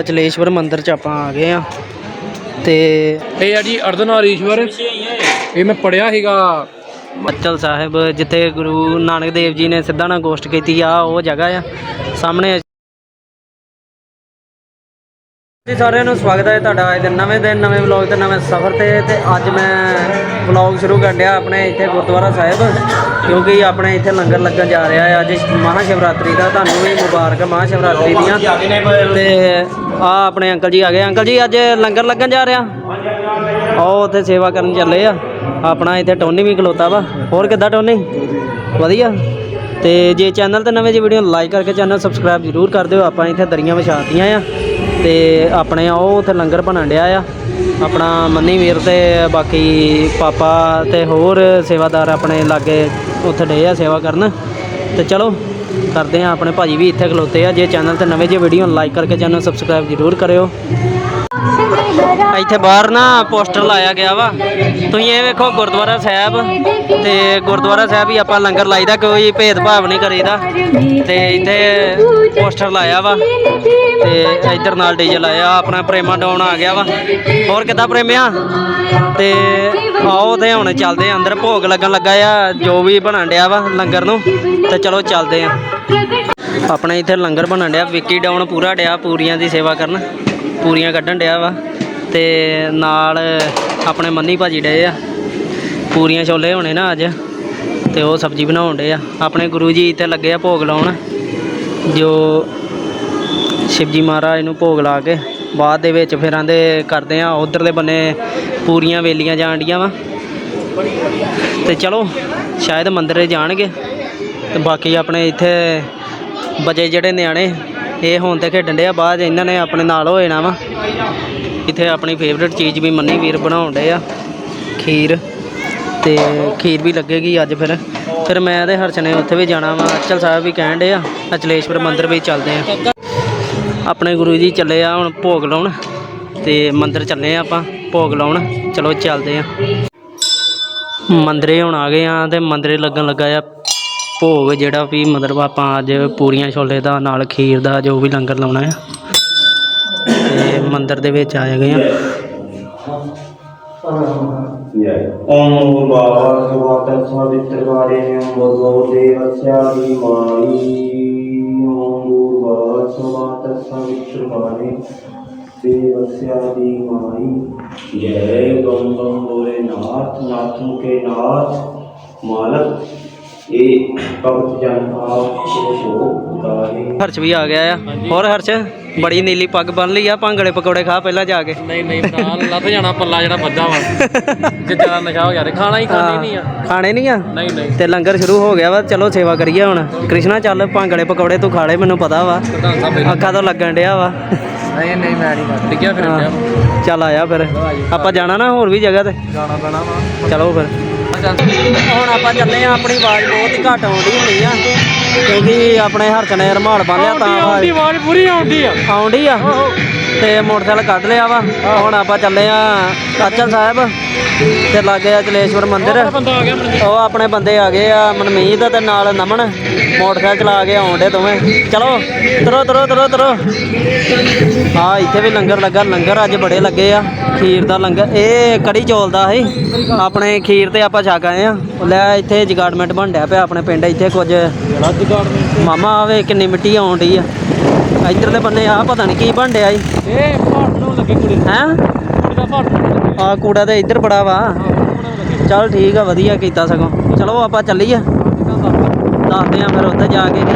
ਅਚਲੇਸ਼ਵਰ ਮੰਦਿਰ ਚ ਆਪਾਂ ਆ ਗਏ ਆ। ਤੇ ਇਹ ਆ ਜੀ ਅਰਧਨਾਰੀਸ਼ਵਰ। ਇਹ ਮੈਂ ਪੜਿਆ ਸੀਗਾ। ਅਚਲ ਸਾਹਿਬ ਜਿੱਥੇ ਗੁਰੂ ਨਾਨਕ ਦੇਵ ਜੀ ਨੇ ਸਿੱਧਾ ਨਾਲ ਗੋਸ਼ਟ ਕੀਤੀ ਆ ਉਹ ਜਗ੍ਹਾ ਆ। ਸਾਹਮਣੇ ਜੀ ਸਾਰਿਆਂ ਨੂੰ ਸਵਾਗਤ ਹੈ ਤੁਹਾਡਾ ਅੱਜ ਦੇ ਨਵੇਂ ਦਿਨ, ਨਵੇਂ ਵਲੌਗ ਤੇ ਨਵੇਂ ਸਫ਼ਰ ਤੇ। ਤੇ ਅੱਜ ਮੈਂ ਵਲੌਗ ਸ਼ੁਰੂ ਕਰ ਲਿਆ ਆਪਣੇ ਇੱਥੇ ਗੁਰਦੁਆਰਾ ਸਾਹਿਬ, ਕਿਉਂਕਿ ਆਪਣੇ ਇੱਥੇ ਲੰਗਰ ਲੱਗਣ ਜਾ ਰਿਹਾ ਹੈ। ਅੱਜ ਮਹਾ ਸ਼ਿਵਰਾਤਰੀ ਦਾ, ਤੁਹਾਨੂੰ ਵੀ ਮੁਬਾਰਕ ਮਹਾ ਸ਼ਿਵਰਾਤਰੀ ਦੀਆਂ। ਤੇ ਆ ਆਪਣੇ ਅੰਕਲ ਜੀ ਆ ਗਏ। ਅੰਕਲ ਜੀ, ਅੱਜ ਲੰਗਰ ਲੱਗਣ ਜਾ ਰਿਹਾ। ਆਓ, ਉੱਥੇ ਸੇਵਾ ਕਰਨ ਚੱਲੇ ਆ। ਆਪਣਾ ਇੱਥੇ ਟੋਨੀ ਵੀ ਖਲੋਤਾ ਵਾ। ਹੋਰ ਕਿੱਦਾਂ ਟੋਨੀ? ਵਧੀਆ। ਤੇ ਜੇ ਚੈਨਲ ਤੇ ਨਵੇਂ ਜੇ ਵੀਡੀਓ ਲਾਈਕ ਕਰਕੇ ਚੈਨਲ ਸਬਸਕ੍ਰਾਈਬ ਜ਼ਰੂਰ ਕਰ ਦਿਓ। ਆਪਾਂ ਇੱਥੇ ਦਰੀਆਂ ਵਿਛਾਤੀਆਂ ਆ। ਤੇ ਆਪਣੇ ਉਹ ਉੱਥੇ ਲੰਗਰ ਬਣਨ ਡਿਆ ਆ। ਆਪਣਾ ਮੰਨੀ ਵੀਰ ਤੇ ਬਾਕੀ ਪਾਪਾ ਤੇ ਹੋਰ ਸੇਵਾਦਾਰ ਆਪਣੇ ਲਾਗੇ ਉੱਥੇ ਡੇ ਆ ਸੇਵਾ ਕਰਨ। ਤੇ ਚਲੋ, ਕਰਦੇ ਆ, ਆਪਣੇ ਭਾਜੀ ਵੀ ਇੱਥੇ ਖਲੋਤੇ ਆ। ਜੇ ਚੈਨਲ ਤੇ ਨਵੇਂ ਜੇ ਵੀਡੀਓ ਲਾਈਕ ਕਰਕੇ ਚੈਨਲ ਸਬਸਕ੍ਰਾਈਬ ਜ਼ਰੂਰ ਕਰਿਓ। ਇੱਥੇ ਬਾਹਰ ਨਾ ਪੋਸਟਰ ਲਾਇਆ ਗਿਆ ਵਾ। ਤੁਸੀਂ ਇਹ ਵੇਖੋ ਗੁਰਦੁਆਰਾ ਸਾਹਿਬ ਤੇ ਗੁਰਦੁਆਰਾ ਸਾਹਿਬ ਹੀ ਆਪਾਂ ਲੰਗਰ ਲਾਈਦਾ, ਕੋਈ ਭੇਦਭਾਵ ਨਹੀਂ ਕਰੀਦਾ। ਤੇ ਇੱਥੇ ਪੋਸਟਰ ਲਾਇਆ ਵਾ ਤੇ ਇੱਧਰ ਨਾਲ ਡੀਜੇ ਲਾਇਆ, ਆਪਣਾ ਪ੍ਰੇਮਾ ਡਾਉਨ ਆ ਗਿਆ ਵਾ। ਹੋਰ ਕਿੱਦਾਂ ਪ੍ਰੇਮਿਆ? ਤੇ ਆਓ ਤੇ ਹੁਣ ਚੱਲਦੇ ਆ, ਅੰਦਰ ਭੋਗ ਲੱਗਣ ਲੱਗਾ ਆ, ਜੋ ਵੀ ਬਣਨ ਡਿਆ ਵਾ ਲੰਗਰ ਨੂੰ, ਤੇ ਚਲੋ ਚੱਲਦੇ ਆ। ਆਪਣੇ ਇੱਥੇ ਲੰਗਰ ਬਣਨ ਡਿਆ, ਵਿੱਕੀ ਡਾਉਨ ਪੂਰਾ ਡਿਆ, ਪੂਰੀਆਂ ਦੀ ਸੇਵਾ ਕਰਨ। ਪੂਰੀਆਂ ਕੱਢਣ ਡਿਆ ਵਾ ਤੇ ਨਾਲ ਆਪਣੇ ਮੰਨੀ ਭਾਜੀ ਡੇ ਆ। ਪੂਰੀਆਂ ਛੋਲੇ ਹੋਣੇ ਨਾ ਅੱਜ ਤੇ ਉਹ ਸਬਜ਼ੀ ਬਣਾਉਣ ਡੇ ਆ। ਆਪਣੇ ਗੁਰੂ ਜੀ ਇੱਥੇ ਲੱਗੇ ਆ ਭੋਗ ਲਾਉਣ। ਜੋ ਸ਼ਿਵਜੀ ਮਹਾਰਾਜ ਨੂੰ ਭੋਗ ਲਾ ਕੇ ਬਾਅਦ ਦੇ ਵਿੱਚ ਫਿਰ ਆਂਦੇ ਕਰਦੇ ਆ, ਉਧਰਲੇ ਬੰਨੇ ਪੂਰੀਆਂ ਵੇਲੀਆਂ ਜਾਣ ਡੀਆਂ ਵਾ। ਤੇ ਚਲੋ, ਸ਼ਾਇਦ ਮੰਦਿਰ ਜਾਣਗੇ। ਤੇ ਬਾਕੀ ਆਪਣੇ ਇੱਥੇ ਬਜੇ ਜਿਹੜੇ ਨਿਆਣੇ ਇਹ ਹੁਣ ਤੇ ਖੇਡਣ ਦੇ ਆ ਬਾਅਦ 'ਚ ਇਹਨਾਂ ਨੇ ਆਪਣੇ ਨਾਲ ਹੋ ਜਾਣਾ ਵਾ। ਇੱਥੇ ਆਪਣੀ ਫੇਵਰੇਟ ਚੀਜ਼ ਵੀ ਮੰਨੀ ਵੀਰ ਬਣਾਉਣ ਡੇ ਆ, ਖੀਰ। ਤੇ ਖੀਰ ਵੀ ਲੱਗੇਗੀ ਅੱਜ ਫਿਰ। ਫਿਰ ਮੈਂ ਤੇ ਹਰਸ਼ ਨੇ ਉੱਥੇ ਵੀ ਜਾਣਾ ਵਾ, ਅਚਲ ਸਾਹਿਬ ਵੀ ਕਹਿਣ ਡੇ ਆ, ਅਚਲੇਸ਼ਵਰ ਮੰਦਿਰ ਵੀ ਚੱਲਦੇ ਆ। ਆਪਣੇ ਗੁਰੂ ਜੀ ਚੱਲੇ ਆ ਹੁਣ ਭੋਗ ਲਾਉਣ, ਤੇ ਮੰਦਿਰ ਚੱਲੇ ਆ ਆਪਾਂ, ਭੋਗ ਲਾਉਣ। ਚਲੋ ਚੱਲਦੇ ਆ। ਮੰਦਰੇ ਹੁਣ ਆ ਗਏ ਆ ਤੇ ਮੰਦਰੇ ਲੱਗਣ ਲੱਗਾ ਆ ਭੋਗ ਜਿਹੜਾ ਵੀ ਮਤਲਬ ਆਪਾਂ ਅੱਜ ਪੂਰੀਆਂ ਛੋਲੇ ਦਾ ਨਾਲ ਖੀਰ ਦਾ ਜੋ ਵੀ ਲੰਗਰ ਲਾਉਣਾ ਆ ਤੇ ਮੰਦਿਰ ਦੇ ਵਿੱਚ ਆਏ ਗਏ ਆ ਓਮ ਬਾਬਾ ਸਵਾਤਨ ਸਵਿੱਤਰ ਵਾਰੇ ਬੋਲੋ ਦੇਵਸਿਆ ਦੀ ਮਾਈ ਓਮ ਬਾਬਾ ਸਵਾਤਨ ਸਵਿੱਤਰ ਵਾਰੇ ਦੇਵਸਿਆ ਦੀ ਮਾਈ ਜੈ ਗਮ ਗਮ ਬੋਲੇ ਇਹ ਹਰਸ਼ ਵੀ ਆ ਗਿਆ ਆ। ਹੋਰ ਹਰਸ਼ ਬੜੀ ਨੀਲੀ ਪੱਗ ਬੰਨ ਲਈ ਆ ਭਾਂਗੜੇ ਪਕੌੜੇ ਖਾ ਪਹਿਲਾਂ ਜਾ ਕੇ। ਨਹੀਂ ਨਹੀਂ ਨਾਲ ਲੱਥ ਜਾਣਾ ਪੱਲਾ ਜਿਹੜਾ ਵੱਜਾ ਵਾ। ਜੇ ਜ਼ਿਆਦਾ ਨਸ਼ਾ ਹੋ ਗਿਆ ਤੇ ਖਾਣਾ ਹੀ ਖਾਣੀ ਨਹੀਂ ਆ। ਖਾਣੇ ਨਹੀਂ ਆ? ਨਹੀਂ ਨਹੀਂ। ਤੇ ਲੰਗਰ ਸ਼ੁਰੂ ਹੋ ਗਿਆ ਵਾ ਚਲੋ ਸੇਵਾ ਕਰੀਏ ਹੁਣ। ਕ੍ਰਿਸ਼ਨਾ ਚੱਲ ਭਾਂਗੜੇ ਪਕੌੜੇ ਤੂੰ ਖਾ ਲੈ ਮੈਨੂੰ ਪਤਾ ਵਾ। ਪ੍ਰਧਾਨ ਸਾਹਿਬ ਪਹਿਲਾਂ ਅੱਖਾਂ ਤੋਂ ਲੱਗਣ ਡਿਆ ਵਾ। ਨਹੀਂ ਨਹੀਂ ਮੈਂ ਨਹੀਂ ਕਰਦਾ। ਡਿੱਗਿਆ ਫਿਰ ਹਾਂ। ਚੱਲ ਆਇਆ ਫਿਰ। ਆਪਾਂ ਜਾਣਾ ਨਾ ਹੋਰ ਵੀ ਜਗ੍ਹਾ ਤੇ? ਜਾਣਾ ਪੈਣਾ ਵਾ। ਚਲੋ ਫਿਰ। ਹੁਣ ਆਪਾਂ ਚੱਲੇ ਆ ਆਪਣੀ ਆਵਾਜ਼ ਬਹੁਤ ਹੀ ਘੱਟ ਆਉਂਦੀ ਹੁੰਦੀ ਆ ਕਿਉਂਕਿ ਆਪਣੇ ਹਰਸ਼ ਨੇ ਰਮਾਲ ਬੰਨਿਆ ਤਾਂ ਆਵਾਜ਼ ਆਵਾਜ਼ ਪੂਰੀ ਆਉਂਦੀ ਆ। ਆਉਂਦੀ ਆ। ਤੇ ਮੋਟਰਸਾਈਕਲ ਕੱਢ ਲਿਆ ਵਾ। ਹੁਣ ਆਪਾਂ ਚੱਲੇ ਆ ਕਾਚਲ ਸਾਹਿਬ ਤੇ ਲਾਗੇ ਆ ਚਲੇਸ਼ਵਰ ਮੰਦਿਰ। ਆ ਉਹ ਆਪਣੇ ਬੰਦੇ ਆ ਗਏ ਆ ਮਨਮੀਤ ਤੇ ਨਾਲ ਨਮਨ। ਮੋਟਰਸਾਈਕਲ ਚਲਾ ਕੇ ਆਉਂਦੇ ਦੋਵੇਂ। ਚਲੋ ਤਰੋ ਤਰੋ ਤਰੋ ਤਰੋ। ਹਾਂ ਇੱਥੇ ਵੀ ਲੰਗਰ ਲੱਗਾ। ਲੰਗਰ ਅੱਜ ਬੜੇ ਲੱਗੇ ਆ। ਖੀਰ ਦਾ ਲੰਗਰ। ਇਹ ਕੜੀ ਚੌਲ ਦਾ ਸੀ। ਆਪਣੇ ਖੀਰ ਤੇ ਆਪਾਂ ਛਕ ਆਏ ਆ। ਲੈ ਇੱਥੇ ਜਗਾਰਡਮੈਂਟ ਬਣ ਡਿਆ ਪਿਆ ਆਪਣੇ ਪਿੰਡ। ਇੱਥੇ ਕੁਝ ਮਾਮਾ ਆਵੇ ਕਿੰਨੀ ਮਿੱਟੀ ਆਉਣ ਡਈ ਆ। ਇੱਧਰਲੇ ਬੰਨੇ ਆ ਪਤਾ ਨਹੀਂ ਕੀ ਬਣ ਡਿਆ ਈ। ਇਹ ਭਾਟ ਨੂੰ ਲੱਗੇ ਕੁੜੀ ਨੂੰ। ਹੈਂ? ਕੁੜੀ ਦਾ ਭਾਟ ਆ ਕੂੜਾ ਤੇ ਇੱਧਰ ਬੜਾ ਵਾ। ਚੱਲ ਠੀਕ ਆ ਵਧੀਆ ਕੀਤਾ ਸਗੋਂ। ਚਲੋ ਆਪਾਂ ਚੱਲੀਏ। ਦੱਸਦੇ ਆ ਫਿਰ ਉੱਥੇ ਜਾ ਕੇ ਕੀ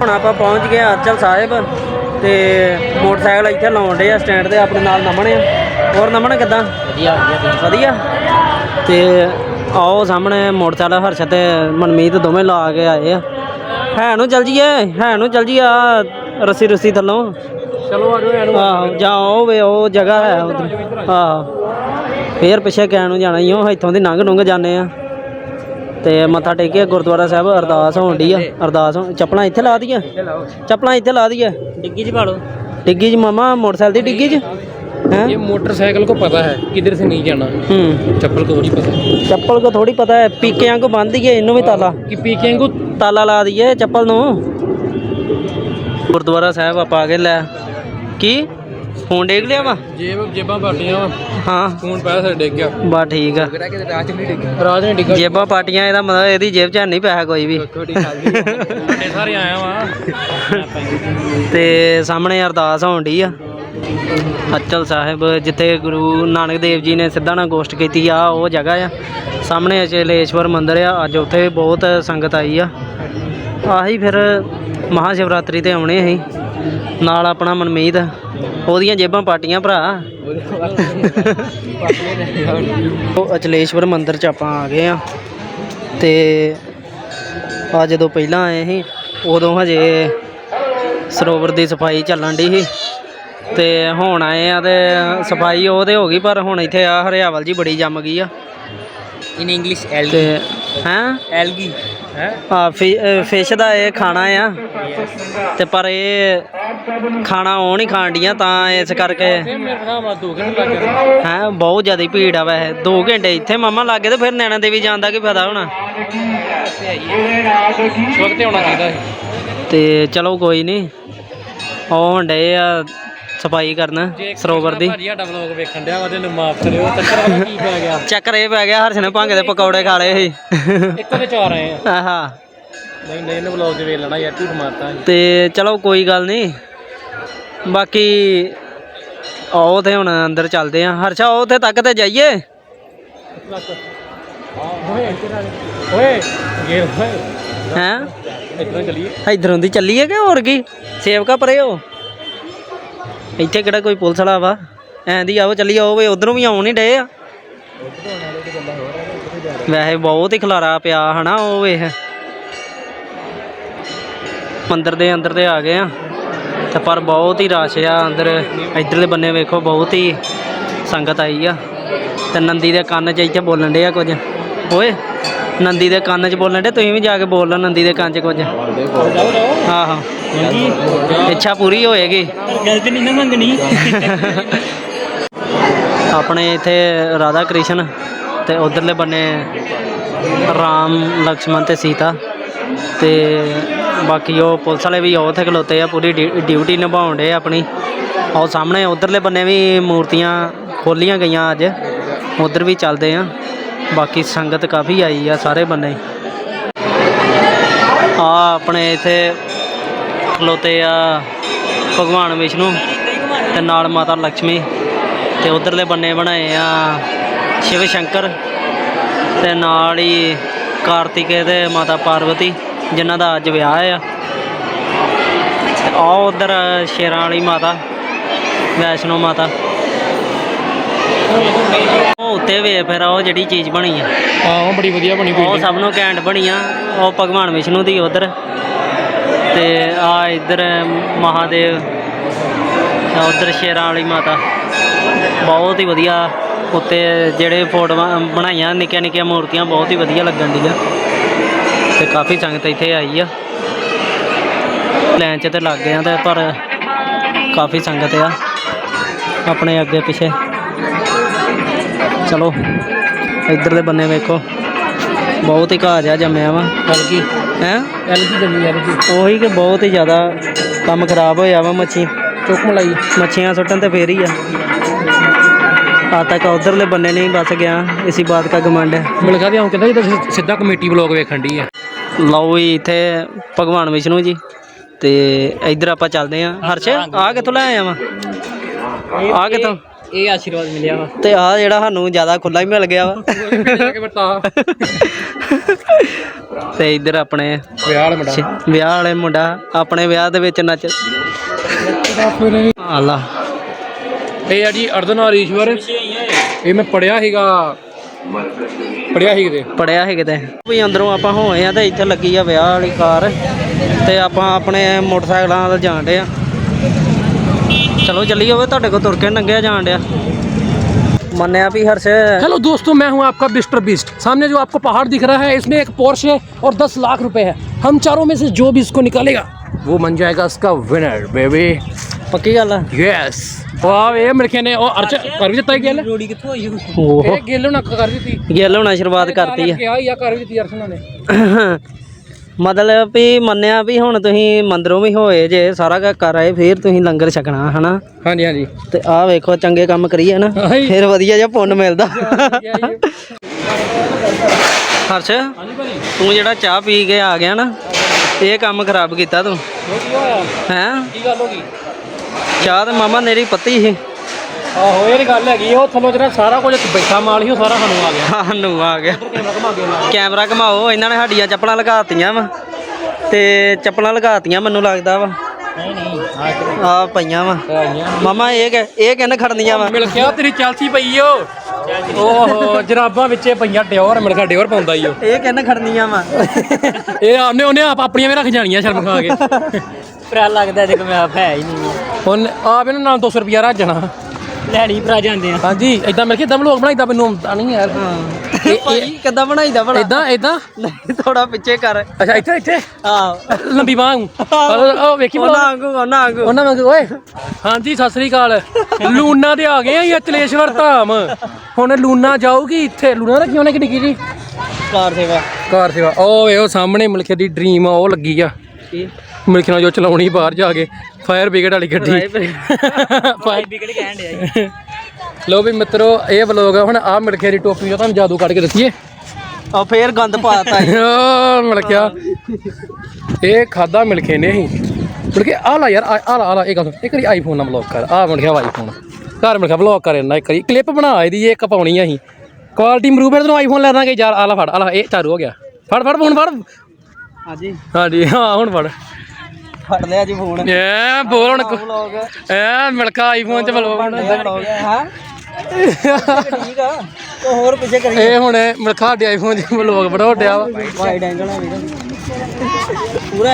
ਹੁਣ ਆਪਾਂ ਪਹੁੰਚ ਗਏ ਆ ਅਰਚਲ ਸਾਹਿਬ ਤੇ ਮੋਟਰਸਾਈਕਲ ਇੱਥੇ ਲਾਉਣ ਡੇ ਆ ਸਟੈਂਡ ਤੇ ਆਪਣੇ ਨਾਲ ਨਮਣ ਆ। ਹੋਰ ਨਮਣ ਕਿੱਦਾਂ? ਵਧੀਆ ਵਧੀਆ। ਤੇ ਆਓ ਸਾਹਮਣੇ ਮੋਟਰਸਾਈਕਲ ਹਰਸ਼ ਤੇ ਮਨਮੀਤ ਦੋਵੇਂ ਲਾ ਕੇ ਆਏ ਆ। ਹੈ ਨੂੰ ਚੱਲ ਜੀਏ ਹੈ ਨੂੰ ਚੱਲ ਜੀ ਆ ਰੱਸੀ ਰੱਸੀ ਥੱਲੋਂ ਚਲੋ ਆ ਜਾਓ ਇਹਨੂੰ ਆਹੋ ਜਾਂ ਉਹ ਵੇ ਉਹ ਜਗ੍ਹਾ ਹੈ ਉਧਰ ਆਹੋ ਫੇਰ ਪਿੱਛੇ ਕਹਿਣ ਨੂੰ ਜਾਣਾ ਹੀ ਉਹ ਇੱਥੋਂ ਦੀ ਲੰਘ ਲੁੰਘ ਜਾਂਦੇ ਆ ਤੇ ਮੱਥਾ ਟੇਕਿਆ ਗੁਰਦੁਆਰਾ ਸਾਹਿਬ ਅਰਦਾਸ ਹੋਣ ਡਈ ਆ ਅਰਦਾਸ ਹੋਣ- ਚੱਪਲਾਂ ਇੱਥੇ ਲਾ ਦਈਏ ਚੱਪਲਾਂ ਇੱਥੇ ਲਾ ਦਈਏ डिग्गी च पालो ਡਿੱਗੀ 'ਚ ਮਾਮਾ ਮੋਟਰਸਾਈਕਲ ਦੀ ਡਿੱਗੀ 'ਚ ਹੈ ये मोटरसाइकिल को पता है किधर से नहीं जाना ਹੂੰ चप्पल को नहीं पता ਚੱਪਲ ਕੋ ਥੋੜੀ ਪਤਾ ਹੈ ਪੀਕਿਆਂ ਕੋ ਬੰਨ ਦਈਏ ਇਹਨੂੰ ਵੀ ਤਾਲਾ कि पीके को ਤਾਲਾ ਲਾ ਦਈਏ ਚੱਪਲ ਨੂੰ। ਗੁਰਦੁਆਰਾ ਸਾਹਿਬ ਆਪਾਂ ਆ ਗਏ ਲੈ। ਕੀ? ਫੋਨ ਡੇਗ ਲਿਆ ਵਾ? ਜੇਬ ਜੇਬਾਂ ਪਾਟੀਆਂ ਵਾ। ਹਾਂ। ਫੋਨ ਪੈਸਾ ਸਾਡੇ ਡਿੱਗ ਗਿਆ। ਬਾ ਠੀਕ ਆ। ਰਾਜ ਨਹੀਂ ਡਿੱਗਾ। ਜੇਬਾਂ ਪਾਟੀਆਂ ਇਹਦਾ ਮਤਲਬ ਇਹਦੀ ਜੇਬ 'ਚ ਨਹੀਂ ਪੈਸਾ ਕੋਈ ਵੀ। ਸਾਡੇ ਸਾਰੇ ਆਇਆ ਵਾ। ਤੇ ਸਾਹਮਣੇ ਅਰਦਾਸ ਹੋਣ ਡਈ ਆ। ਅਚਲ ਸਾਹਿਬ, ਜਿੱਥੇ ਗੁਰੂ ਨਾਨਕ ਦੇਵ ਜੀ ਨੇ ਸਿੱਧਾ ਨਾਲ ਗੋਸ਼ਟ ਕੀਤੀ ਆ, ਉਹ ਜਗ੍ਹਾ ਆ। ਸਾਹਮਣੇ ਅਚਲੇਸ਼ਵਰ ਮੰਦਿਰ ਆ, ਅੱਜ ਉੱਥੇ ਬਹੁਤ ਸੰਗਤ ਆਈ ਆ। ਆਹੀ ਫਿਰ ਮਹਾ ਸ਼ਿਵਰਾਤਰੀ ਤੇ ਆਉਣੇ ਅਸੀਂ। ਨਾਲ ਆਪਣਾ ਮਨਮੀਤ, ਉਹਦੀਆਂ ਜੇਬਾਂ ਪਾਟੀਆਂ ਭਰਾ। ਉਹ ਅਚਲੇਸ਼ਵਰ ਮੰਦਿਰ ਚ ਆਪਾਂ ਆ ਗਏ ਆ। ਤੇ ਆ ਜਦੋਂ ਪਹਿਲਾਂ ਆਏ ਸੀ, ਉਦੋਂ ਹਜੇ ਸਰੋਵਰ ਦੀ ਸਫ਼ਾਈ ਚੱਲਣ ਦੀ ਸੀ। ਤੇ ਹੁਣ ਆਏ ਆ ਤੇ ਸਫ਼ਾਈ ਉਹਦੇ ਹੋ ਗਈ ਪਰ ਹੁਣ ਇੱਥੇ ਆ ਹਰਿਆਵਲ ਜੀ ਬੜੀ ਜੰਮ ਗਈ ਆ। ਇਨ ਇੰਗਲਿਸ਼ ਤੇ ਹੈਂ? ਐਲਗੀ। ਹੈ? ਆ ਫਿਸ਼ ਦਾ ਇਹ ਖਾਣਾ ਆ। ਤੇ ਪਰ ਇਹ ਖਾਣਾ ਉਹ ਨਹੀਂ ਖਾਣ ਡੀਆਂ ਤਾਂ ਇਸ ਕਰਕੇ ਹੈ ਬਹੁਤ ਜ਼ਿਆਦਾ ਭੀੜ ਆ ਵੈਸੇ। 2 ਘੰਟੇ ਇੱਥੇ ਮਾਮਾ ਲੱਗੇ ਤੇ ਫਿਰ ਨੈਣਾ ਦੇਵੀ ਜਾਣ ਦਾ ਕੀ ਫਾਇਦਾ ਹੋਣਾ। ਵਕਤ ਆਉਣਾ ਚਾਹੀਦਾ ਸੀ। ਤੇ ਚਲੋ ਕੋਈ ਨਹੀਂ। ਉਹ ਹੁੰਦੇ ਆ ਸਫ਼ਾਈ ਕਰਨ ਸਰੋਵਰ ਦੀ। ਭਾਜੀ ਸਾਡਾ ਵਲੋਗ ਵੇਖਣ ਡਿਆ ਵਾ ਤੈਨੂੰ ਮਾਫ ਕਰਿਓ। ਚੱਕਰ ਵਾਲਾ ਕੀ ਪੈ ਗਿਆ? ਚੱਕਰ ਇਹ ਪੈ ਗਿਆ ਹਰਸ਼ ਨੇ ਭੰਗ ਦੇ ਪਕੌੜੇ ਖਾ ਲਏ ਸੀ। ਇੱਕ ਦੇ ਚਾਰ ਆਏ ਆ। ਆਹਾ ਨਹੀਂ ਨਹੀਂ ਇਹਨੇ ਵਲੋਗ 'ਚ ਵੇਖ ਲੈਣਾ ਯਾਰ ਝੂਠ ਮਾਰਤਾ ਅਸੀਂ। ਤੇ ਚਲੋ ਕੋਈ ਗੱਲ ਨਹੀਂ। ਬਾਕੀ ਆਓ ਤੇ ਹੁਣ ਅੰਦਰ ਚੱਲਦੇ ਆ। ਹਰਸ਼ਾ ਉਹ ਉੱਥੇ ਤੱਕ ਤੇ ਜਾਈਏ। ਓਏ ਓਏ ਗੇਰ ਹੈਂ? ਇਦਾਂ ਚਲੀਏ। ਇਧਰੋਂ ਦੀ ਚੱਲੀਏ ਕਿ ਹੋਰ ਕੀ? ਸੇਵਕਾ ਪਰੇ ਹੋ। ਇੱਥੇ ਕਿਹੜਾ ਕੋਈ ਪੁਲਿਸ ਵਾਲਾ ਵਾ? ਐਂ ਦੀ ਆਓ ਚੱਲੀਏ ਉਹ ਵੇ ਉਧਰੋਂ ਵੀ ਆਉਣ ਨਹੀਂ ਡਏ ਆ। ਵੈਸੇ ਬਹੁਤ ਹੀ ਖਲਾਰਾ ਪਿਆ ਹਨਾ ਉਹ ਵੇਖ। ਮੰਦਿਰ ਦੇ ਅੰਦਰ ਤੇ ਆ ਗਏ ਆ। ਤੇ ਪਰ ਬਹੁਤ ਹੀ ਰਸ਼ ਆ ਅੰਦਰ। ਇਧਰਲੇ ਬੰਨੇ ਵੇਖੋ ਬਹੁਤ ਹੀ ਸੰਗਤ ਆਈ ਆ। ਤੇ ਨੰਦੀ ਦੇ ਕੰਨ 'ਚ ਇੱਥੇ ਬੋਲਣ ਡੇ ਆ ਕੁਝ। ਓਏ ਨੰਦੀ ਦੇ ਕੰਨ 'ਚ ਬੋਲਣ ਡੇ ਤੁਸੀਂ ਵੀ ਜਾ ਕੇ ਬੋਲ ਲਓ ਨੰਦੀ ਦੇ ਕੰਨ 'ਚ ਕੁਝ। ਜਾਓ ਇੱਛਾ ਪੂਰੀ ਹੋਏਗੀ। ਗਲਤੀ ਨਹੀਂ ਨਾ ਮੰਗਣੀ। ਆਪਣੇ ਇੱਥੇ ਰਾਧਾ ਕ੍ਰਿਸ਼ਨ ਤੇ ਉਧਰਲੇ ਬੰਨੇ ਰਾਮ ਲਕਸ਼ਮਣ ਤੇ ਸੀਤਾ ਤੇ ਬਾਕੀ ਉਹ ਪੁਲਿਸ ਵਾਲੇ ਵੀ ਉੱਥੇ ਖਲੋਤੇ ਆ ਪੂਰੀ ਡਿਊਟੀ ਨਿਭਾਉਣ ਡੇ ਆਪਣੀ। ਉਹ ਸਾਹਮਣੇ ਉਧਰਲੇ ਬੰਨੇ ਵੀ ਮੂਰਤੀਆਂ ਖੋਲੀਆਂ ਗਈਆਂ ਅੱਜ। ਉਧਰ ਵੀ ਚੱਲਦੇ ਆ। ਬਾਕੀ ਸੰਗਤ ਕਾਫੀ ਆਈ ਆ ਸਾਰੇ ਬੰਨੇ। ਆ ਆਪਣੇ ਇੱਥੇ ਖਲੋਤੇ ਆ ਭਗਵਾਨ ਵਿਸ਼ਨੂੰ ਤੇ ਨਾਲ ਮਾਤਾ ਲక్ష్ਮੀ ਤੇ ਉਧਰਲੇ ਬੰਨੇ ਬਣਾਏ ਆ ਸ਼ਿਵ ਸ਼ੰਕਰ ਤੇ ਨਾਲ ਹੀ ਕਾਰਤਿਕੇ ਤੇ ਮਾਤਾ ਪਾਰਵਤੀ ਜਿਨ੍ਹਾਂ ਦਾ ਅੱਜ ਵਿਆਹ ਆ। ਤੇ ਆ ਉਧਰ ਸ਼ੇਰਾਂ ਵਾਲੀ ਮਾਤਾ ਵੈਸ਼ਨੋ ਮਾਤਾ। ਉਹ ਉੱਤੇ ਵੇ ਫਿਰ ਉਹ ਜਿਹੜੀ ਚੀਜ਼ ਬਣੀ ਆ। ਹਾਂ ਉਹ ਬੜੀ ਵਧੀਆ ਬਣੀ ਉਹ ਸਭ ਨੂੰ ਘੈਂਟ ਬਣੀ ਆ ਉਹ ਭਗਵਾਨ ਵਿਸ਼ਨੂੰ ਦੀ ਉਧਰ। ਤੇ ਆ ਇੱਧਰ ਮਹਾਦੇਵ ਉਧਰ ਸ਼ੇਰਾਂ ਵਾਲੀ ਮਾਤਾ। ਬਹੁਤ ਹੀ ਵਧੀਆ ਉੱਤੇ ਜਿਹੜੇ ਫੋਟੋਆਂ ਬਣਾਈਆਂ, ਨਿੱਕੀਆਂ ਨਿੱਕੀਆਂ ਮੂਰਤੀਆਂ ਬਹੁਤ ਹੀ ਵਧੀਆ ਲੱਗਣ ਡੀਆਂ। ਤੇ ਕਾਫੀ ਸੰਗਤ ਇੱਥੇ ਆਈ ਆ। ਲਾਈਨ 'ਚ ਤੇ ਲੱਗ ਗਏ ਆ ਤੇ ਪਰ ਕਾਫੀ ਸੰਗਤ ਆ, ਆਪਣੇ ਅੱਗੇ ਪਿੱਛੇ। ਚਲੋ ਇੱਧਰ ਦੇ ਬੰਨੇ ਵੇਖੋ। ਬਹੁਤ ਹੀ ਘਾਹ ਜਿਹਾ ਜੰਮਿਆ ਵਾ ਹਲਕੀ ਹੈ? ਐਲਗੀ ਜੰਮੀ ਐਲਗੀ ਉਹੀ ਕਿ ਬਹੁਤ ਹੀ ਜ਼ਿਆਦਾ ਕੰਮ ਖਰਾਬ ਹੋਇਆ ਵਾ ਮੱਛੀ। ਚੁੱਕ ਮਲਾਈ। ਮੱਛੀਆਂ ਸੁੱਟਣ ਤੇ ਫੇਰ ਹੀ ਆ। ਆ ਤੱਕ ਉਧਰਲੇ ਬੰਨੇ ਨਹੀਂ ਬਸ ਗਿਆ ਇਸੀ ਬਾਤ ਕਾ ਗਮੰਡ ਹੈ। ਮਿਲ ਗਿਆ ਹੁਣ ਕਹਿੰਦਾ ਜੀ ਸਿੱਧਾ ਕਮੇਟੀ ਵਲੋਗ ਵੇਖਣ ਦੀ ਆ। ਲਓ ਜੀ ਇੱਥੇ ਭਗਵਾਨ ਵਿਸ਼ਨੂੰ ਜੀ ਤੇ ਇੱਧਰ ਆਪਾਂ ਚੱਲਦੇ ਆਂ ਹਰਸ਼ ਆ ਕਿੱਥੋਂ ਲੈ ਆਇਆ ਵਾ? ਆ ਕਿੱਥੋਂ? ਇਹ ਆਸ਼ੀਰਵਾਦ ਮਿਲਿਆ ਵਾ। ਤੇ ਆ ਜਿਹੜਾ ਸਾਨੂੰ ਜ਼ਿਆਦਾ ਖੁੱਲਾ ਹੀ ਮਿਲ ਗਿਆ ਵਾ। ਤੇ ਇੱਧਰ ਆਪਣੇ ਵਿਆਹ ਵਾਲਾ ਮੁੰਡਾ। ਵਿਆਹ ਵਾਲੇ ਮੁੰਡਾ ਆਪਣੇ ਵਿਆਹ ਦੇ ਵਿੱਚ ਨੱਚ। ਆਲਾ ਇਹ ਆ ਜੀ ਅਰਧਨਾਰੀਸ਼ਵਰ ਇਹ ਮੈਂ ਪੜਿਆ ਸੀਗਾ। ਪੜਿਆ ਸੀ ਕਿਤੇ? ਪੜਿਆ ਹੈ ਕਿਤੇ। ਵੀ ਅੰਦਰੋਂ ਆਪਾਂ ਹੋਏ ਆ ਤੇ ਇੱਥੇ ਲੱਗੀ ਆ ਵਿਆਹ ਵਾਲੀ ਕਾਰ। ਤੇ ਆਪਾਂ ਆਪਣੇ ਮੋਟਰਸਾਈਕਲਾਂ ਵੱਲ ਜਾਣ ਡੇ ਆ। ਚਲੋ ਚੱਲੀਏ ਓਏ ਤੁਹਾਡੇ ਕੋਲ ਤੁਰ ਕੇ ਨੰਗਿਆ ਜਾਣ ਡਿਆ। मन्या भी हर से। हेलो दोस्तों मैं हूँ आपका बिस्टर बिस्ट सामने जो आपको पहाड़ दिख रहा है इसमें एक पोर्श है और दस लाख रुपए है। हम चारों में से जो भी इसको निकालेगा वो मन जाएगा इसका विनर बेबी पक्की गल यस वाह ये मेरे ने और अर्चा कर भी ਦਿੱਤਾ गेल? रोड़ी किथों आई ओ गेल होना कर दी गेल होना शुरुआत करती है। क्या या कर दी अर्चना ने? ਮਤਲਬ ਵੀ ਮੰਨਿਆ ਵੀ ਹੁਣ ਤੁਸੀਂ ਮੰਦਰੋਂ ਵੀ ਹੋਏ ਜੇ ਸਾਰਾ ਕੁਝ ਕਰ ਆਏ ਫਿਰ ਤੁਸੀਂ ਲੰਗਰ ਛਕਣਾ ਹਨਾ? ਹਾਂਜੀ ਹਾਂਜੀ। ਤੇ ਆਹ ਵੇਖੋ ਚੰਗੇ ਕੰਮ ਕਰੀਏ ਨਾ ਫਿਰ ਵਧੀਆ ਜਿਹਾ ਪੁੰਨ ਮਿਲਦਾ। ਹਰਸ਼ ਤੂੰ ਜਿਹੜਾ ਚਾਹ ਪੀ ਕੇ ਆ ਗਿਆ ਨਾ ਇਹ ਕੰਮ ਖਰਾਬ ਕੀਤਾ ਤੂੰ। ਕੀ ਹੈ? ਕੀ ਗੱਲ ਹੋ ਗਈ? ਚਾਹ ਤੇ ਮਾਮਾ ਨੇਰੀ ਪੱਤੀ ਸੀ। ਆਹੋ ਇਹ ਗੱਲ ਹੈਗੀ ਉਹ ਥੱਲੋਂ ਜਿਹੜਾ ਸਾਰਾ ਕੁਝ ਬੈਠਾ ਮਾਲ ਸੀ ਉਹ ਸਾਰਾ ਸਾਨੂੰ ਆ ਗਿਆ। ਸਾਨੂੰ ਆ ਗਿਆ। ਕੈਮਰਾ ਘੁਮਾ ਕੇ ਕੈਮਰਾ ਘਮਾਓ ਇਹਨਾਂ ਨੇ ਸਾਡੀਆਂ ਚੱਪਲਾਂ ਲਗਾਤੀਆਂ ਵਾ। ਤੇ ਚੱਪਲਾਂ ਲਗਾਤੀਆਂ ਮੈਨੂੰ ਲੱਗਦਾ ਵਾ। ਨਹੀਂ ਨਹੀਂ ਆ ਪਈਆਂ ਵਾ। ਮਾਮਾ ਇਹ ਕਿ ਇਹ ਕਿੰਨ ਖੜਨੀਆਂ ਵਾ? ਮਿਲ ਗਿਆ ਤੇਰੀ ਚਲਸੀ ਪਈ ਓ। ਓਹੋ ਜਰਾਬਾਂ ਵਿੱਚੇ ਪਈਆਂ ਡਿਓਰ ਮਿਲ ਗਿਆ ਡਿਓਰ ਪਾਉਂਦਾ ਈ ਓ। ਇਹ ਕਿੰਨ ਖੜਨੀਆਂ ਵਾ? ਇਹ ਆਨੇ ਉਹਨੇ ਆਪ ਆਪਣੀਆਂ ਵੀ ਰੱਖ ਜਾਣੀਆਂ ਸ਼ਰਮ ਖਾ ਕੇ। ਭਰਾ ਲੱਗਦਾ ਜੇ ਮੈਂ ਆਪ ਹੈ ਹੀ ਨਹੀਂ। ਹੁਣ ਆਪ ਇਹਨਾਂ ਨਾਲ 200 ਰੁਪਿਆ ਰੱਖ ਜਾਣਾ ਲੈਣੀ ਭਰਾ ਜਾਂਦੇ ਆ। ਹਾਂਜੀ ਇਦਾਂ ਮਿਲ ਕੇ ਦਮ ਲੋਕ ਬਣਾਈਦਾ ਮੈਨੂੰ ਆਉਂਦਾ ਨਹੀਂ ਯਾਰ। ਭਾਈ ਕਿੱਦਾਂ ਬਣਾਈਦਾ ਭਲਾ? ਇਦਾਂ ਇਦਾਂ ਨਹੀਂ ਥੋੜਾ ਪਿੱਛੇ ਕਰ। ਅੱਛਾ ਇੱਥੇ ਇੱਥੇ? ਆ ਲੰਬੀ ਬਾਹ ਉਹ ਵੇਖੀ ਉਹਨਾਂ ਬਲਾ ਵਾਂਗੂ ਉਹਨਾਂ ਵਾਂਗੂ। ਉਹਨਾਂ ਵਾਂਗ ਓਏ। ਹਾਂਜੀ ਸਤਿ ਸ੍ਰੀ ਅਕਾਲ। ਲੂਨਾ ਦੇ ਆ ਗਏ ਆ ਇਹ ਚਲੇਸ਼ਵਰ ਧਾਮ। ਹੁਣ ਲੂਨਾ ਜਾਊਗੀ ਇੱਥੇ। ਲੂਨਾ ਰੱਖੀ ਉਹਨੇ ਕਿੱਡੀ ਜੀ? ਕਾਰ ਸੇਵਾ। ਕਾਰ ਸੇਵਾ। ਉਹ ਵੇ ਉਹ ਸਾਹਮਣੇ ਮਿਲਖੇ ਦੀ ਡ੍ਰੀਮ ਆ ਉਹ ਲੱਗੀ ਆ। ਕੀ? ਮਿਲਖੇ ਨਾਲ ਜੋ ਚਲਾਉਣੀ ਬਾਹਰ ਜਾ ਕੇ ਫਾਇਰ ਬ੍ਰਿਗੇਡ ਵਾਲੀ ਗੱਡੀ। ਫਾਇਰ ਵਿਕਟ ਕਹਿਣ ਡਿਆ ਲੋ ਵੀ ਮਿੱਤਰੋ ਇਹ ਵਲੋਗ ਹੁਣ ਆ ਮਿਲਖੇ ਦੀ ਟੋਪੀ ਜੋ ਤੁਹਾਨੂੰ ਜਾਦੂ ਕੱਢ ਕੇ ਦੱਸੀਏ ਆ ਫੇਰ ਗੰਦ ਪਾਤਾ ਮਿਲਖਿਆ। ਇਹ ਖਾਦਾ ਮਿਲਖੇ ਨੇ ਹੀ ਮਿਲਖੇ ਆ ਲਾ ਯਾਰ ਆ ਆ ਲਾ ਆ ਲਾ ਇਹ ਗੱਲ। ਇੱਕ ਵਾਰੀ ਆਈਫੋਨ ਨਾਲ ਬਲੌਕ ਕਰ। ਆ ਮਿਲਖਿਆ ਆਈਫੋਨ ਘਰ ਮਿਲਖਿਆ ਬਲੌਕ ਕਰ ਇਹਨਾਂ ਇੱਕ ਵਾਰੀ। ਕਲਿੱਪ ਬਣਾ ਇਹਦੀ ਇਹ ਇੱਕ ਪਾਉਣੀ ਆ ਅਸੀਂ। ਕੁਆਲਿਟੀ ਇੰਪਰੂਵਮੈਂਟ ਤੈਨੂੰ ਆਈਫੋਨ ਲੈ ਦਾਂਗੇ ਯਾਰ ਆ ਲਾ ਫੜ ਆ ਲਾ ਇਹ ਚਾਰੂ ਹੋ ਗਿਆ। ਫੜ ਫੜ ਫੋਨ ਫੜ। ਹਾਂਜੀ। ਹਾਂਜੀ ਹਾਂ ਹੁਣ ਫੜ। ਫੜ ਲਿਆ ਜੀ ਫੋਨ। ਐ ਬੋਲ ਹੁਣ ਕੁ- ਵਲੋਗ ਐ ਮਿਲਖਾ ਆਈਫੋਨ ਚ ਬਲੌਗ ਵਲੋਗ ਹਾਂ। ਠੀਕ ਆ। ਤੋ ਹੋਰ ਪਿੱਛੇ ਕਰੀ ਇਹ ਹੁਣ ਮਿਲਖਾ ਦੇ ਆਈਫੋਨ ਚ ਬਲੌਗ ਬੜਾ ਵੱਡਿਆ ਵਾ। ਵਾਈਡ ਐਂਗਲ ਆ ਵੀਰ ਪੂਰਾ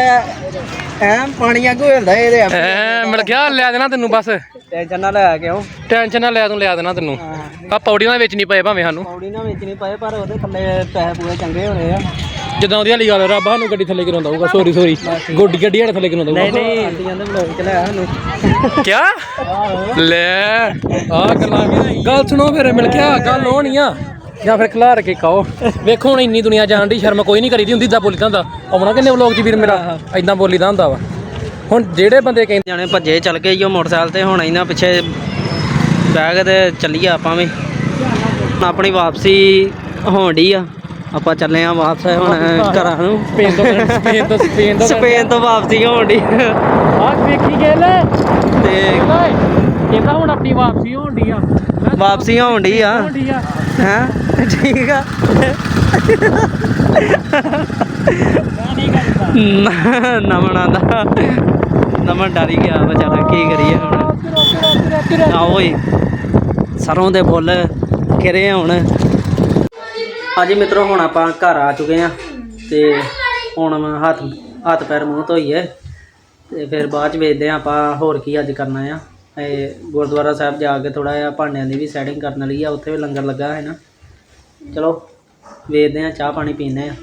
ਐ ਪਾਣੀ ਵਾਂਗੂ ਹੁੰਦਾ ਇਹਦੇ ਐ ਮਿਲਖਿਆ ਲੈ ਦੇਣਾ ਤੈਨੂੰ ਬਸ। ਟੈਨਸ਼ਨ ਨਾ ਲੈ ਟੈਨਸ਼ਨ ਨਾ ਲੈ ਤੂੰ ਲਿਆ ਦੇਣਾ ਤੈਨੂੰ। ਆ ਪੌੜੀਆਂ ਦੇ ਵਿੱਚ ਨਹੀਂ ਪਏ ਭਾਵੇਂ ਸਾਨੂੰ। ਪੌੜੀ ਨਾ ਵਿੱਚ ਨਹੀਂ ਪਏ ਪਰ ਉਹਦੇ ਥੱਲੇ ਪੈਸੇ ਪੂਰੇ ਚੰਗੇ ਹੋਣੇ ਆ। ਜਦੋਂ ਉਹਦੀ ਵਾਲੀ ਗੱਲ ਰੱਬ ਸਾਨੂੰ ਗੱਡੀ ਥੱਲੇ ਕਿਉਂ ਦਊਗਾ ਸੋਰੀ ਸੋਰੀ ਗੋਡੀ ਗੱਡੀ ਸਾਡੇ ਥੱਲੇ ਕਿਉਂ ਦਊਗਾ ਨਹੀਂ ਨਹੀਂ। ਆਂਟੀਆਂ ਦੇ ਬਲੌਗ ਚ ਲੈ ਸਾਨੂੰ। ਕਿਆ? ਲੈ। ਆ ਗੱਲਾਂ ਵੀ ਗੱਲ ਸੁਣੋ ਫਿਰ ਮਿਲ ਗਿਆ ਗੱਲ ਹੋਣੀ ਆ। ਜਾਂ ਫਿਰ ਖਿਲਾਰ ਕੇ ਕਹੋ ਵੇਖੋ ਹੁਣ ਇੰਨੀ ਦੁਨੀਆ ਜਾਣ ਦੀ ਸ਼ਰਮ ਕੋਈ ਨਹੀਂ ਕਰੀਦੀ ਹੁੰਦੀ ਇਦਾਂ ਬੋਲੀਦਾ ਹੁੰਦਾ। ਆਉਣਾ ਕਿੰਨੇ ਵਲੋਗ ਚ ਵੀਰ ਮੇਰਾ? ਇਦਾਂ ਬੋਲੀਦਾ ਹੁੰਦਾ ਵਾ। ਹੁਣ ਜਿਹੜੇ ਬੰਦੇ ਕਹਿੰਦੇ ਜਾਣੇ ਭੱਜੇ ਚੱਲ ਗਏ ਈ ਉਹ ਮੋਟਰਸਾਈਕਲ ਤੇ ਹੁਣ ਇਹਨਾਂ ਪਿੱਛੇ ਬੈਗ ਤੇ ਚੱਲੀਏ ਆਪਾਂ ਵੀ। ਆਪਣੀ ਵਾਪਸੀ ਹੋਣ ਡਈ ਆ। ਆਪਾਂ ਚੱਲੇ ਆ ਵਾਪਸ ਹੁਣ ਘਰਾਂ ਨੂੰ। ਸਪੇਨ ਤੋਂ ਸਪੇਨ ਤੋਂ ਸਪੇਨ ਤੋਂ ਸਪੇਨ ਤੋਂ ਵਾਪਸੀ ਹੋਣ ਡਈ। ਆ ਵੇਖੀ ਗਏ ਲੈ ਤੇ ਕਹਿੰਦਾ ਹੁਣ ਆਪਣੀ ਵਾਪਸੀ ਹੋਣ ਦੀ ਆ। ਵਾਪਸੀ ਹੋਣ ਦੀ ਆ। ਹੈ? ਠੀਕ ਆ। ਨਮਨ ਆਂਦਾ। ਨਮਨ ਡਰ ਗਿਆ ਵਿਚਾਰਾ ਕੀ ਕਰੀਏ ਹੁਣ। ਆ ਓਏ ਸਰੋਂ ਦੇ ਫੁੱਲ ਕਿਰੇ ਹੁਣ। ਹਾਂਜੀ ਮਿੱਤਰੋ, ਹੁਣ ਆਪਾਂ ਘਰ ਆ ਚੁੱਕੇ ਆ ਤੇ ਹੁਣ ਮੈਂ ਹੱਥ ਹੱਥ ਪੈਰ ਮੂੰਹ ਧੋਈਏ ਤੇ ਫਿਰ ਬਾਅਦ ਚ ਵੇਖਦੇ ਆ ਆਪਾਂ ਹੋਰ ਕੀ ਅੱਜ ਕਰਨਾ ਆ। ਇਹ ਗੁਰਦੁਆਰਾ ਸਾਹਿਬ ਜਾ ਕੇ ਥੋੜਾ ਜਿਹਾ ਭਾਂਡਿਆਂ ਦੀ ਵੀ ਸੈਟਿੰਗ ਕਰਨ ਲਈ ਆ, ਉੱਥੇ ਵੀ ਲੰਗਰ ਲੱਗਾ ਹੈ ਨਾ। ਚਲੋ, ਵੇਖਦੇ ਆ ਚਾਹ ਪਾਣੀ ਪੀਂਦੇ ਆ